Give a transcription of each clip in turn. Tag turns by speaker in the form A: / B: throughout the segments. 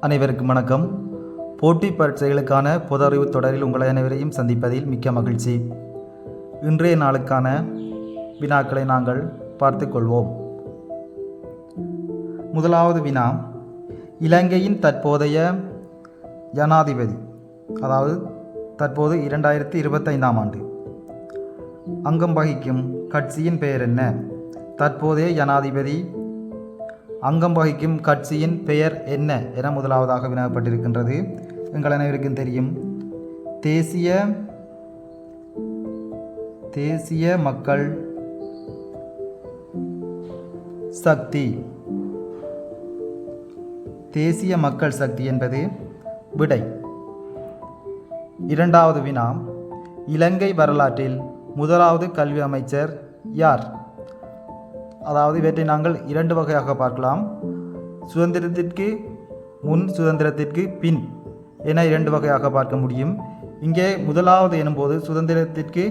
A: அனைவருக்கும் வணக்கம். போட்டி பரீட்சைகளுக்கான பொது அறிவு தொடரில் உங்களை அனைவரையும் சந்திப்பதில் மிக்க மகிழ்ச்சி. இன்றைய நாளுக்கான வினாக்களை நாங்கள் பார்த்துக்கொள்வோம் முதலாவது வினா. இலங்கையின் தற்போதைய ஜனாதிபதி அதாவது தற்போது இரண்டாயிரத்தி இருபத்தைந்தாம் ஆண்டு. அங்கம் வகிக்கும் கட்சியின் பெயர் என்ன? தற்போதைய ஜனாதிபதி அங்கம் வகிக்கும் கட்சியின் பெயர் என்ன என முதலாவதாக வினவப்பட்டிருக்கின்றது. எங்கள் அனைவருக்கும் தெரியும். தேசிய தேசிய மக்கள் சக்தி. தேசிய மக்கள் சக்தி என்பது விடை. இரண்டாவது வினா இலங்கை வரலாற்றில் முதலாவது கல்வி அமைச்சர் யார்? அதாவது இவற்றை நாங்கள் இரண்டு வகையாக பார்க்கலாம். சுதந்திரத்திற்கு முன் சுதந்திரத்திற்கு பின் என இரண்டு வகையாக பார்க்க முடியும். இங்கே முதலாவது எனும்போது சுதந்திரத்திற்கு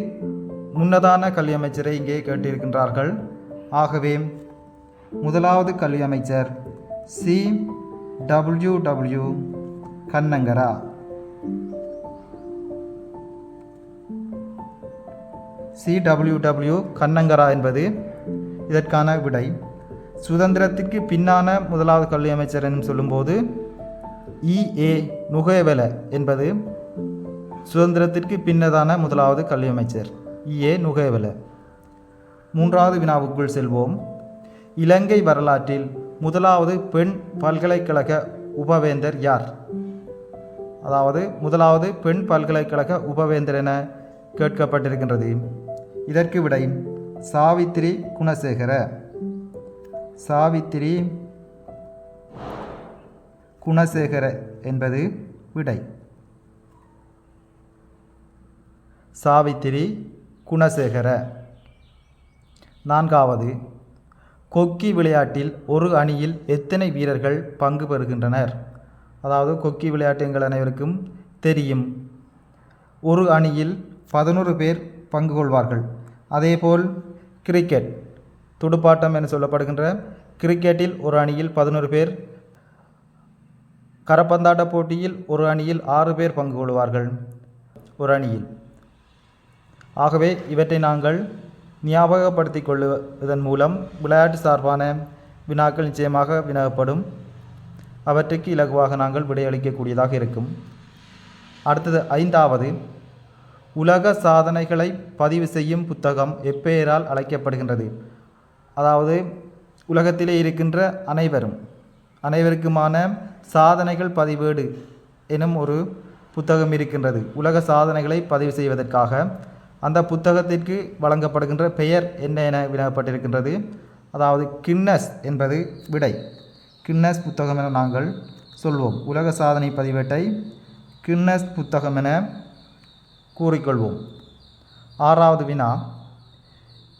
A: முன்னதான கல்வி அமைச்சரை இங்கே கேட்டிருக்கின்றார்கள். ஆகவே முதலாவது கல்வி அமைச்சர் C. W. W. Kannangara. C. W. W. Kannangara என்பது இதற்கான விடை. சுதந்திரத்திற்கு பின்னான முதலாவது கல்வி அமைச்சர் என்று சொல்லும்போது இஏ நுகேவல என்பது சுதந்திரத்திற்கு பின்னதான முதலாவது கல்வி அமைச்சர் இஏ நுகேவல. மூன்றாவது வினாவுக்குள் செல்வோம். இலங்கை வரலாற்றில் முதலாவது பெண் பல்கலைக்கழக உபவேந்தர் யார்? அதாவது முதலாவது பெண் பல்கலைக்கழக உபவேந்தர் என கேட்கப்பட்டிருக்கின்றது. இதற்கு விடை சாவித்திரி குணசேகர. சாவித்திரி குணசேகர என்பது விடை. சாவித்திரி குணசேகர. நான்காவது. கொக்கி விளையாட்டில் ஒரு அணியில் எத்தனை வீரர்கள் பங்கு பெறுகின்றனர்? அதாவது கொக்கி விளையாட்டு எங்கள் அனைவருக்கும் தெரியும். ஒரு அணியில் பதினோரு பேர் பங்கு கொள்வார்கள். அதேபோல் கிரிக்கெட் துடுப்பாட்டம் என சொல்லப்படுகின்ற கிரிக்கெட்டில் ஒரு அணியில் பதினோரு பேர் கரப்பந்தாட்ட போட்டியில் ஒரு அணியில் ஆறு பேர் பங்கு கொள்வார்கள். ஒரு அணியில். ஆகவே இவற்றை நாங்கள் ஞாபகப்படுத்திக் கொள்வதன் மூலம் விளையாட்டு சார்பான வினாக்கள் நிச்சயமாக வினவப்படும். அவற்றுக்கு இலகுவாக நாங்கள் விடையளிக்கக்கூடியதாக இருக்கும். அடுத்தது ஐந்தாவது. உலக சாதனைகளை பதிவு செய்யும் புத்தகம் எப்பெயரால் அழைக்கப்படுகின்றது? அதாவது உலகத்திலே இருக்கின்ற அனைவரும் அனைவருக்குமான சாதனைகள் பதிவேடு எனும் ஒரு புத்தகம் இருக்கின்றது. உலக சாதனைகளை பதிவு செய்வதற்காக அந்த புத்தகத்திற்கு வழங்கப்படுகின்ற பெயர் என்ன என வினவப்பட்டிருக்கின்றது? அதாவது கின்னஸ் என்பது விடை. கின்னஸ் புத்தகம் என நாங்கள் சொல்வோம். உலக சாதனை பதிவேட்டை கின்னஸ் புத்தகம் என கூறிக்கொள்வோம். ஆறாவது வினா.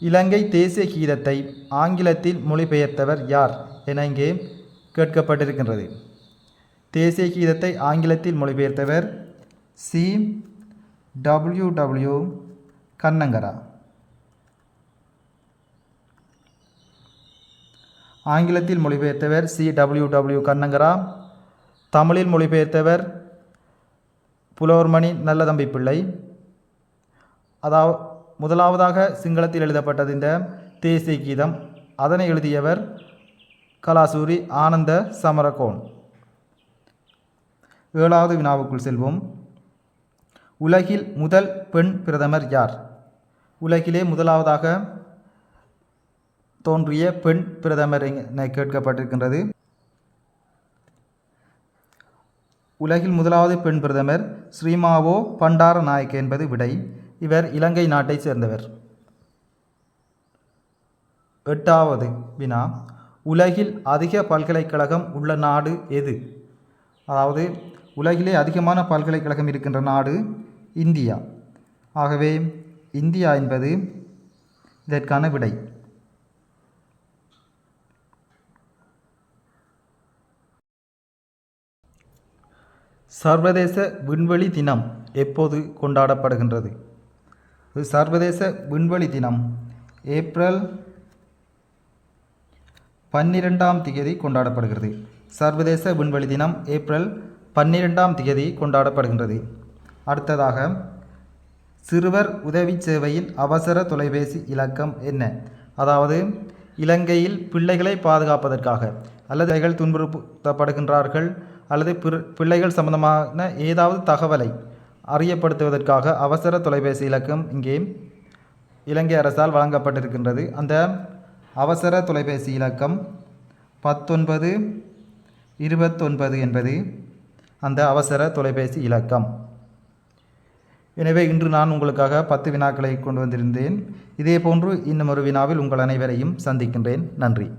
A: இலங்கை தேசிய கீதத்தை ஆங்கிலத்தில் மொழிபெயர்த்தவர் யார் என இங்கே கேட்கப்பட்டிருக்கின்றது. தேசிய கீதத்தை ஆங்கிலத்தில் மொழிபெயர்த்தவர் சி. W W Kannangara. ஆங்கிலத்தில் மொழிபெயர்த்தவர் சி. W W Kannangara. தமிழில் மொழிபெயர்த்தவர் புலவர்மணி நல்லதம்பி பிள்ளை அதாவது முதலாவதாக சிங்களத்தில் எழுதப்பட்டது இந்த தேசிய கீதம். அதனை எழுதியவர் கலாசூரி ஆனந்த சமரகோன். ஏழாவது வினாவுக்குள் செல்வோம். உலகில் முதல் பெண் பிரதமர் யார்? உலகிலே முதலாவதாக தோன்றிய பெண் பிரதமர் என கேட்கப்பட்டிருக்கின்றது. உலகில் முதலாவது பெண் பிரதமர் ஸ்ரீமாவோ பண்டார நாயக் என்பது விடை. இவர் இலங்கை நாட்டை சேர்ந்தவர். எட்டாவது வினா. உலகில் அதிக பல்கலைக்கழகம் உள்ள நாடு எது? அதாவது உலகிலே அதிகமான பல்கலைக்கழகம் இருக்கின்ற நாடு இந்தியா. ஆகவே இந்தியா என்பது இதற்கான விடை. சர்வதேச விண்வெளி தினம் எப்போது கொண்டாடப்படுகின்றது? சர்வதேச விண்வெளி தினம். ஏப்ரல் பன்னிரெண்டாம் தேதி கொண்டாடப்படுகிறது. சர்வதேச விண்வெளி தினம் ஏப்ரல் பன்னிரெண்டாம் தேதி கொண்டாடப்படுகின்றது. அடுத்ததாக சிறுவர் உதவி சேவையின் அவசர தொலைபேசி இலக்கம் என்ன? அதாவது இலங்கையில் பிள்ளைகளை பாதுகாப்பதற்காக அல்லது பிள்ளைகள் துன்புறுத்தப்படுகின்றார்கள் அல்லது பிற- பிள்ளைகள் சம்பந்தமான ஏதாவது தகவலை அறியப்படுத்துவதற்காக அவசர தொலைபேசி இலக்கம் இங்கே இலங்கை அரசால் வழங்கப்பட்டிருக்கின்றது. அந்த அவசர தொலைபேசி இலக்கம் பத்தொன்பது இருபத்தொன்பது என்பது அந்த அவசர தொலைபேசி இலக்கம். எனவே இன்று நான் உங்களுக்காக பத்து வினாக்களை கொண்டு வந்திருந்தேன். இதே போன்று இன்னும் ஒரு வினாவில் உங்கள் அனைவரையும் சந்திக்கின்றேன். நன்றி.